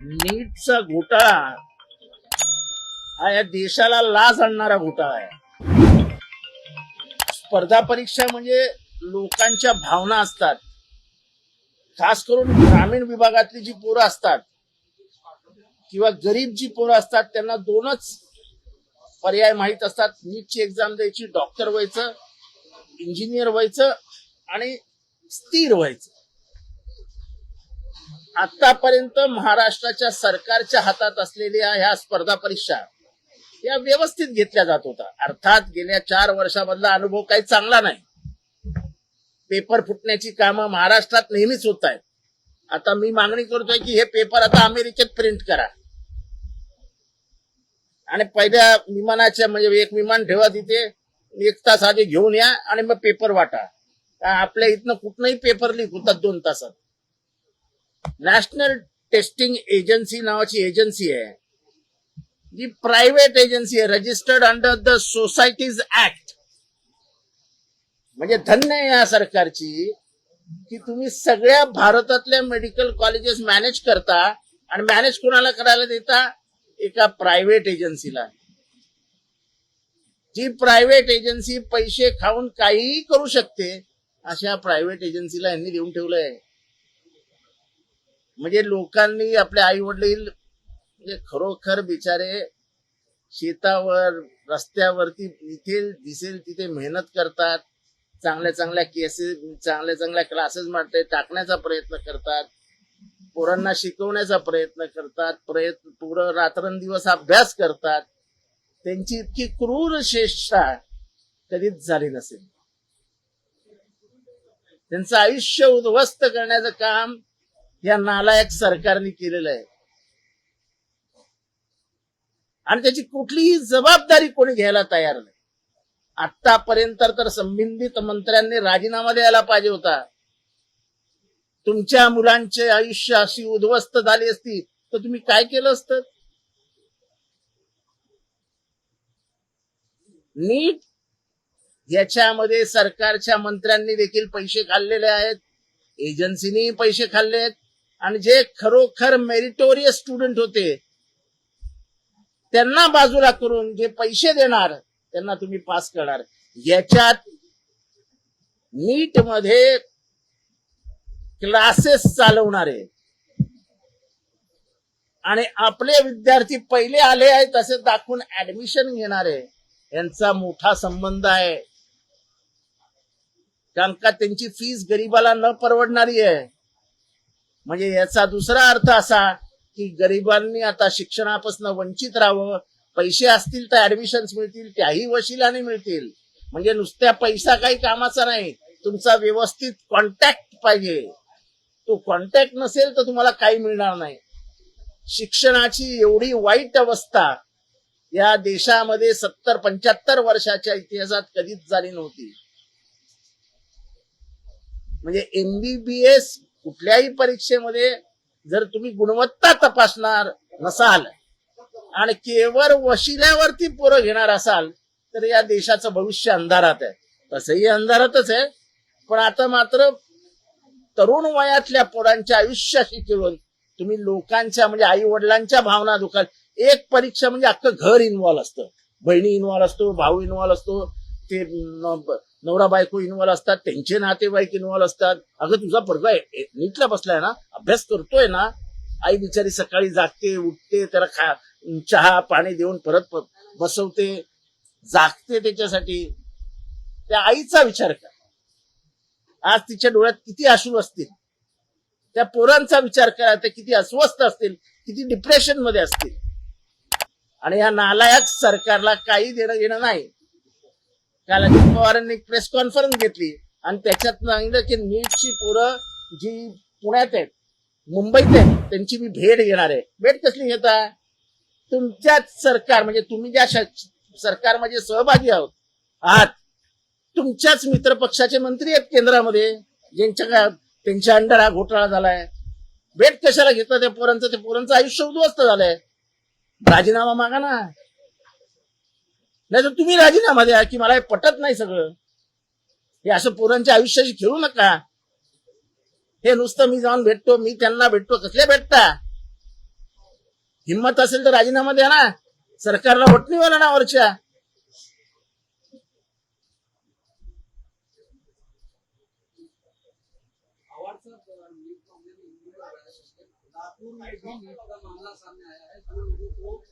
नीटचा घोटाळा. हा या देशाला लाज आणणारा घोटाळा आहे. स्पर्धा परीक्षा म्हणजे लोकांच्या भावना असतात. खास करून ग्रामीण विभागातली जी पोरं असतात किंवा गरीब जी पोरं असतात त्यांना दोनच पर्याय माहीत असतात. नीटची एक्झाम द्यायची डॉक्टर व्हायचं इंजिनियर व्हायचं आणि स्थिर व्हायचं. आतापर्यंत महाराष्ट्राच्या सरकारच्या हातात असलेल्या ह्या स्पर्धा परीक्षा या व्यवस्थित घेतल्या जात होता अर्थात गेल्या चार वर्षामधला अनुभव काही चांगला नाही. पेपर फुटण्याची कामं महाराष्ट्रात नेहमीच होत आहेत. आता मी मागणी करतोय की हे पेपर आता अमेरिकेत प्रिंट करा. आणि पहिल्या विमानाच्या म्हणजे एक विमान ठेवा तिथे एक तास आधी घेऊन या आणि मग पेपर वाटा. आपल्या इथनं कुठनंही पेपर लीक होतात दोन तासात. नॅशनल टेस्टिंग एजन्सी नावाची एजन्सी आहे. जी प्रायव्हेट एजन्सी आहे registered under the societies act म्हणजे धन्य आहे या सरकारची की तुम्ही सगळ्या भारतातल्या मेडिकल कॉलेजेस मॅनेज करता आणि मॅनेज कोणाला करायला देता? एका प्रायव्हेट एजन्सीला जी प्रायव्हेट एजन्सी पैसे खाऊन काहीही करू शकते अशा प्रायव्हेट एजन्सीला यांनी देऊन ठेवलंय. म्हणजे लोकांनी आपले आई वडील म्हणजे खरोखर बिचारे शेतावर रस्त्यावरती इथे दिसेल तिथे मेहनत करतात. चांगल्या चांगल्या केसेस चांगल्या चांगल्या क्लासेस मारते टाकण्याचा प्रयत्न करतात. पोरांना शिकवण्याचा प्रयत्न करतात. प्रयत्न पुढं रात्रंदिवस अभ्यास करतात. त्यांची इतकी क्रूर चेष्टा कधीच झाली नसेल. त्यांचं आयुष्य उद्ध्वस्त करण्याचं काम या नालायक सरकारने केलेलं आहे. आणि त्याची कुठलीही जबाबदारी कोणी घ्यायला तयार नाही. आतापर्यंत तर संबंधित मंत्र्यांनी राजीनामा द्यायला पाहिजे होता. तुमच्या मुलांचे आयुष्य अशी उद्ध्वस्त झाली असती तर तुम्ही काय केलं असतं? नीट याच्यामध्ये सरकारच्या मंत्र्यांनी देखील पैसे खाल्लेले आहेत. एजन्सीनी पैसे खाल्ले आहेत. आणि जे खरोखर मेरिटोरियस स्टुडंट होते त्यांना बाजूला करून जे पैसे देणार त्यांना तुम्ही पास करणार. याच्यात नीटमध्ये क्लासेस चालवणारे आणि आपले विद्यार्थी पहिले आले आहेत असे दाखवून ऍडमिशन घेणारे यांचा मोठा संबंध आहे. कारण का त्यांची फीस गरीबाला न परवडणारी आहे. म्हणजे याचा दुसरा अर्थ असा की गरिबांनी आता शिक्षणापासून वंचित राहावं. पैसे असतील तर ऍडमिशन मिळतील त्याही वशिलाने मिळतील. म्हणजे नुसत्या पैसा काही कामाचा नाही. तुमचा व्यवस्थित कॉन्टॅक्ट पाहिजे. तो कॉन्टॅक्ट नसेल तर तुम्हाला काही मिळणार नाही. शिक्षणाची एवढी वाईट अवस्था या देशामध्ये सत्तर पंच्याहत्तर वर्षाच्या इतिहासात कधीच झाली नव्हती. म्हणजे एमबीबीएस कुठल्याही परीक्षेमध्ये जर तुम्ही गुणवत्ता तपासणार नसाल आणि केवळ वशिल्यावरती पोरं घेणार असाल तर या देशाचं भविष्य अंधारात आहे. तसंही अंधारातच आहे. पण आता मात्र तरुण वयातल्या पोरांच्या आयुष्याशी खेळून तुम्ही लोकांच्या म्हणजे आई वडिलांच्या भावना दुखाल. एक परीक्षा म्हणजे अख्खं घर इन्व्हॉल्व असतं. बहिणी इन्व्हॉल्व असतो भाऊ इन्व्हॉल्व असतो ते नवरा बायको इन्व्हॉल्व असतात त्यांचे नातेवाईक इन्व्हॉल्व असतात. अगं तुझा पोरगा नीटला बसलाय ना? अभ्यास करतोय ना? आई बिचारी सकाळी जागते उठते त्याला खा चहा पाणी देऊन परत बसवते. जागते त्याच्यासाठी. त्या आईचा विचार कर. आज तिच्या डोळ्यात किती अश्रू असतील? त्या पोरांचा विचार करा. ते किती अस्वस्थ असतील किती डिप्रेशनमध्ये असतील. आणि या नालायक सरकारला काही देणं घेणं नाही. काल अजित पवारांनी प्रेस कॉन्फरन्स घेतली. आणि त्याच्यात सांगितलं की नीटची पोरं जी पुण्यात आहेत मुंबईत आहेत त्यांची मी भेट घेणार आहे. भेट कसली घेता? तुमच्याच सरकार म्हणजे तुम्ही ज्या सरकारमध्ये सहभागी आहोत आहात तुमच्याच मित्र पक्षाचे मंत्री आहेत केंद्रामध्ये ज्यांच्या का- त्यांच्या अंडर हा घोटाळा झालाय. भेट कशाला घेतला त्या पोरांचं? ते पोरांचं आयुष्य उद्ध्वस्त झालंय. राजीनामा मागा ना. नाही तर तुम्ही राजीनामा द्या की मला हे पटत नाही सगळं. हे असं पोरांच्या आयुष्याशी खेळू नका. हे नुसतं मी जाऊन भेटतो मी त्यांना भेटतो कसले भेटता? हिंमत असेल तर राजीनामा द्या ना. सरकारला वोट वाला ना वरच्या. नागपुर में भी नीट का मामला सामने आया है जो लोगों को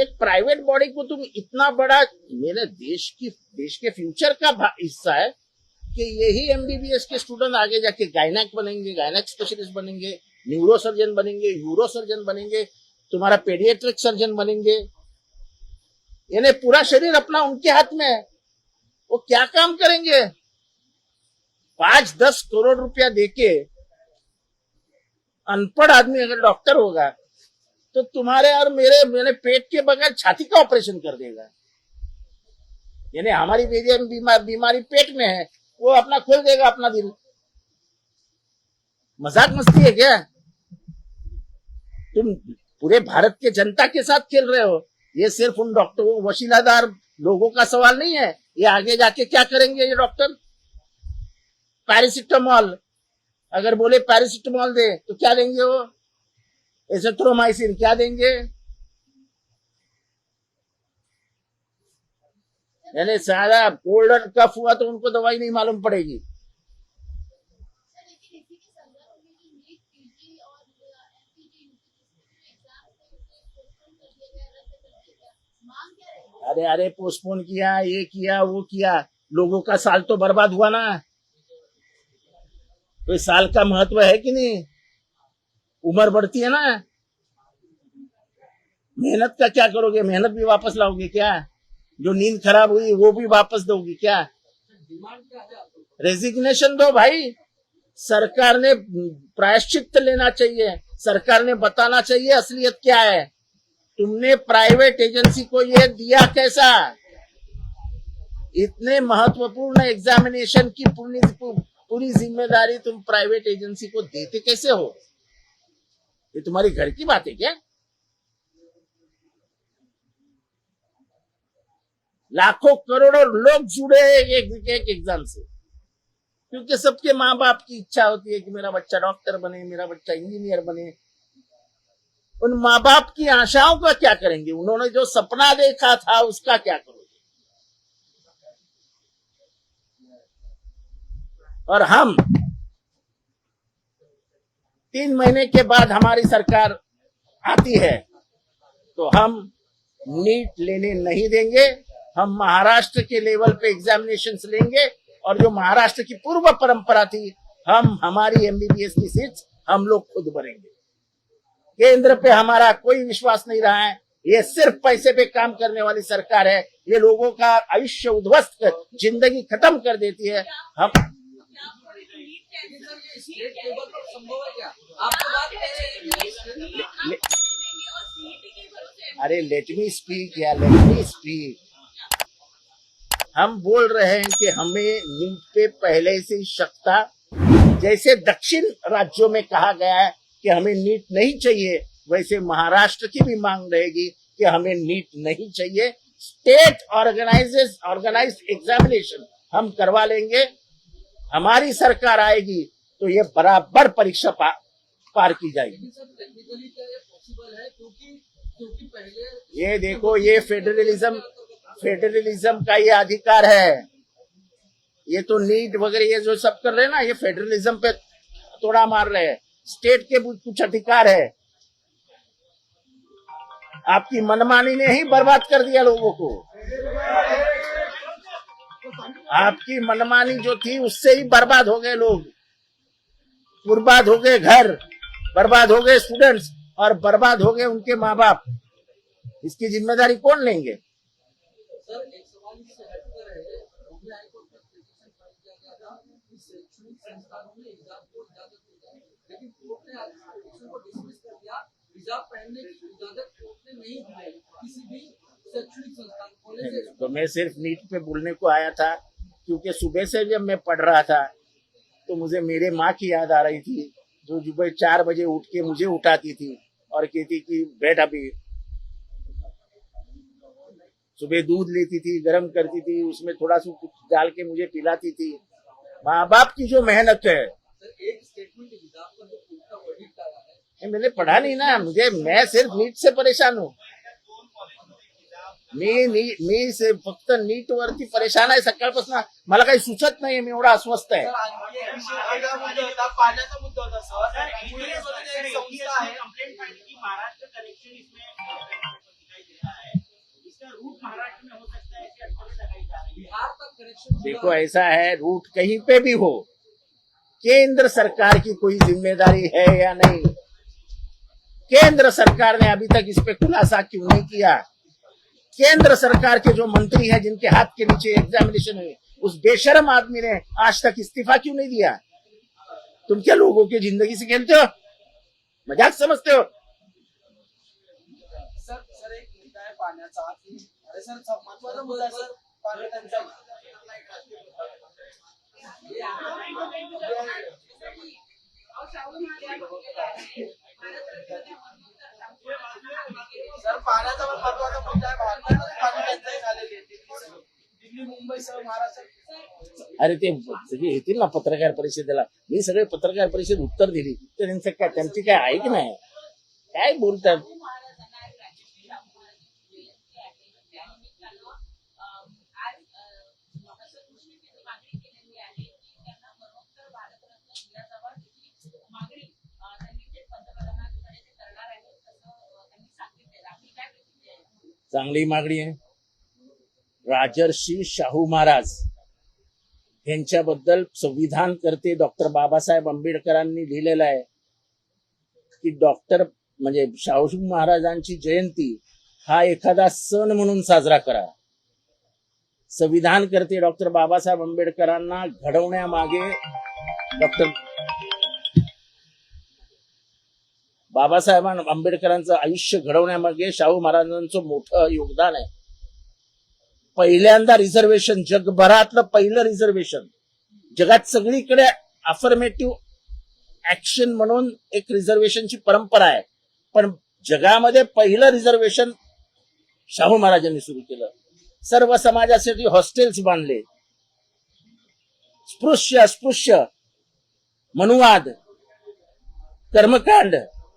एक प्राइवेट बॉडी को तुम इतना बड़ा, मेरे देश की, देश के फ्यूचर का हिस्सा है कि यही एमबीबीएस के स्टूडेंट आगे जाके गायनक बनेंगे गायनक स्पेशलिस्ट बनेंगे न्यूरो सर्जन बनेंगे यूरो सर्जन बनेंगे, तुम्हारा पेडियाट्रिक सर्जन बनेंगे। यानी पूरा शरीर अपना उनके हाथ में है। वो क्या काम करेंगे? पाँच दस करोड़ रुपया देके अनपढ़ आदमी अगर डॉक्टर होगा तो तुम्हारे और मेरे मेरे पेट के बगैर छाती का ऑपरेशन कर देगा। यानी हमारी बीमारी पेट में है, वो अपना खोल देगा अपना दिल मज़ाक मस्ती है क्या? तुम पूरे भारत के जनता के साथ खेल रहे हो। ये सिर्फ़ उन डॉक्टरों वशीलादार लोगों का सवाल नहीं है। ये आगे जाके क्या करेंगे ये डॉक्टर पैरासिटामॉल अगर बोले पैरासिटामॉल दे तो क्या देंगे वो? एसेथ्रोमाइसिन क्या देंगे? यानी सारा गोल्डन कफ हुआ तो उनको दवाई नहीं मालूम पड़ेगी। अरे अरे पोस्टपोन किया, ये किया, वो किया। लोगों का साल तो बर्बाद हुआ ना। कोई साल का महत्व है कि नहीं? उम्र बढ़ती है ना? मेहनत का क्या करोगे? मेहनत भी वापस लाओगे क्या? जो नींद खराब हुई, वो भी वापस दोगे क्या? रेजिग्नेशन दो भाई। सरकार ने प्रायश्चित लेना चाहिए। सरकार ने बताना चाहिए असलियत क्या है। तुमने प्राइवेट एजेंसी को ये दिया कैसा? इतने महत्वपूर्ण एग्जामिनेशन की पूरी पूरी ज़िम्मेदारी तुम प्राइवेट एजेंसी को देते कैसे हो? ये तुम्हारी घर की बात है क्या? लाखों करोड़ों लोग जुड़े हैं एक एक एग्ज़ाम से। क्योंकि सबके माँ बाप की इच्छा होती है कि मेरा बच्चा डॉक्टर बने, मेरा बच्चा इंजीनियर बने। उन माँ बाप की आशाओं का क्या करेंगे? उन्होंने जो सपना देखा था, उसका क्या करोगे? और हम तीन महीने के बाद हमारी सरकार आती है तो हम नीट लेने नहीं देंगे। हम महाराष्ट्र के लेवल पे एग्जामिनेशन लेंगे और जो महाराष्ट्र की पूर्व परंपरा थी, हम, हमारी एमबीबीएस की सीट हम लोग खुद भरेंगे। केंद्र पे हमारा कोई विश्वास नहीं रहा है। ये सिर्फ़ पैसे पे काम करने वाली सरकार है। ये लोगों का आयुष्य उद्ध्वस्त कर, ज़िंदगी खत्म कर देती है। हम अरे लेट मी स्पीक या लेट मी स्पीक हम बोल रहे हैं कि हमें नीट पे पहले से शक था जैसे दक्षिण राज्यों में कहा गया है कि हमें नीट नहीं चाहिए, वैसे महाराष्ट्र की भी मांग रहेगी कि हमें नीट नहीं चाहिए। स्टेट ऑर्गेनाइजेस ऑर्गेनाइज एग्जामिनेशन हम करवा लेंगे। हमारी सरकार आएगी तो ये बराबर परीक्षा पा, पार की जाएगी। ये देखो ये फेडरलिज्म फेडरलिज्म का ये अधिकार है। ये तो नीट वगैरह ये जो सब कर रहे हैं ना ये फेडरलिज्म पे तोड़ा मार रहे हैं। स्टेट के कुछ अधिकार है। आपकी मनमानी ने ही बर्बाद कर दिया लोगों को। आपकी मनमानी जो थी उससे ही बर्बाद हो गए लोग। बर्बाद हो गए घर बर्बाद हो गए स्टूडेंट्स और बर्बाद हो गए उनके माँ बाप इसकी ज़िम्मेदारी कौन लेंगे? तो मैं सिर्फ़ नीट पे बोलने को आया था। क्योंकि सुबह से जब मैं पढ़ रहा था तो मुझे मेरे माँ की याद आ रही थी जो सुबह चार बजे उठ के मुझे उठाती थी और कहती कि बैठ अभी। सुबह दूध लेती थी गर्म करती थी उसमें थोड़ा सा कुछ डाल के मुझे पिलाती थी। माँ बाप की जो मेहनत है। मैंने पढ़ा नाही ना मुझे मैं सिर्फ़ नीट से परेशान हूँ। मी नी मी से फक्त नीट वरती परेशान आहे. सकाळपासून मला काही सुचत नाही मी एवढा अस्वस्थ आहे. सर आणखी एक विषय वेगळा मुद्दा होता. पाण्याचा मुद्दा होता सर. पुलिसमध्ये एक संस्था आहे. कंप्लेंट फ़ाइल की महाराष्ट्र कनेक्शन इसमें दिखाई दे रहा है इसका रूट महाराष्ट्र में हो सकता है ऐसी अटकलें लगाई जा रही है बिहार तक कनेक्शन देखो ऐसा है रूट कहीं पे भी हो केंद्र सरकार की कोई ज़िम्मेदारी है या नहीं? केंद्र सरकार ने अभी तक इस पे खुलासा क्यों नहीं किया? केंद्र सरकार के जो मंत्री हैं, जिनके हाथ के नीचे एग्जामिनेशन हुई, उस बेशरम आदमी ने आज तक इस्तीफा क्यों नहीं दिया? तुम क्या लोगों की ज़िंदगी से खेलते हो? मज़ाक समझते हो? सर सर, एक मुद्दा पाण्याचा अरे सर महत्वाचा मुद्दा सर पाणी अरे ते सगळे येतील ना पत्रकार परिषदेला. मी सगळे पत्रकार परिषद उत्तर दिली. तर त्यांचं काय त्यांची काय ऐक नाही. काय बोलतात? चांगली मागणी आहे. राजर्षी शाहू महाराज. यांच्याबद्दल संविधान करते डॉक्टर बाबासाहेब आंबेडकरांनी लिहिलेलं आहे. की डॉक्टर म्हणजे शाहू महाराजांची जयंती हा एखादा सण म्हणून साजरा करा. संविधान करते डॉक्टर बाबासाहेब आंबेडकरांना घडवण्यामागे डॉक्टर बाबासाहेब आंबेडकरांचं आयुष्य घडवण्यामागे शाहू महाराजांचं मोठं योगदान आहे. पहिल्यांदा रिझर्वेशन जगभरातलं पहिलं रिझर्वेशन जगात सगळीकडे अफर्मेटिव्ह ऍक्शन म्हणून एक रिझर्वेशनची परंपरा आहे. पण जगामध्ये पहिलं रिझर्वेशन शाहू महाराजांनी सुरू केलं. सर्व समाजासाठी हॉस्टेल्स बांधले. स्पृश्य अस्पृश्य मनुवाद कर्मकांड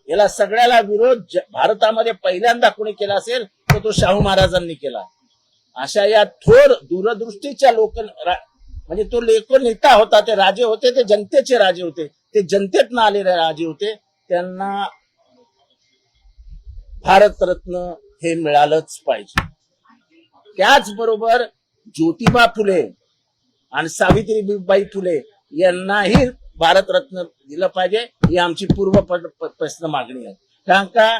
याला सगळ्याला विरोध भारतामध्ये पहिल्यांदा कोणी केला असेल तर तो शाहू महाराजांनी केला. अशा या थोर दूरदृष्टीच्या लोक म्हणजे तो लेखो नेता होता ते राजे होते ते जनतेचे राजे होते. ते जनतेतनं आलेले राजे होते. त्यांना भारतरत्न हे मिळालंच पाहिजे. त्याचबरोबर ज्योतिबा फुले आणि सावित्रीबाई फुले यांनाही भारतरत्न दिलं पाहिजे. ही आमची पूर्व प्रश्न मागणी आहे. कारण का?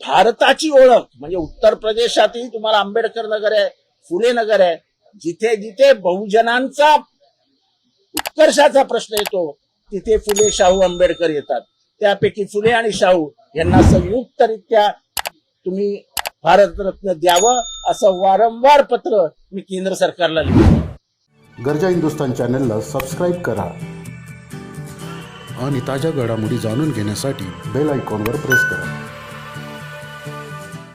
भारताची ओळख म्हणजे उत्तर प्रदेशातही तुम्हाला आंबेडकर नगर आहे फुले नगर आहे जिथे जिथे बहुजनांचा उत्कर्षाचा प्रश्न येतो तिथे फुले शाहू आंबेडकर येतात. त्यापैकी फुले आणि शाहू यांना संयुक्तरित्या तुम्ही भारतरत्न द्यावं असं वारंवार पत्र मी केंद्र सरकारला लिहिलं गरजा हिंदुस्तान चॅनलला सबस्क्राईब करा आणि ताज्या घडामोडी जाणून घेण्यासाठी बेल आयकॉनवर प्रेस करा.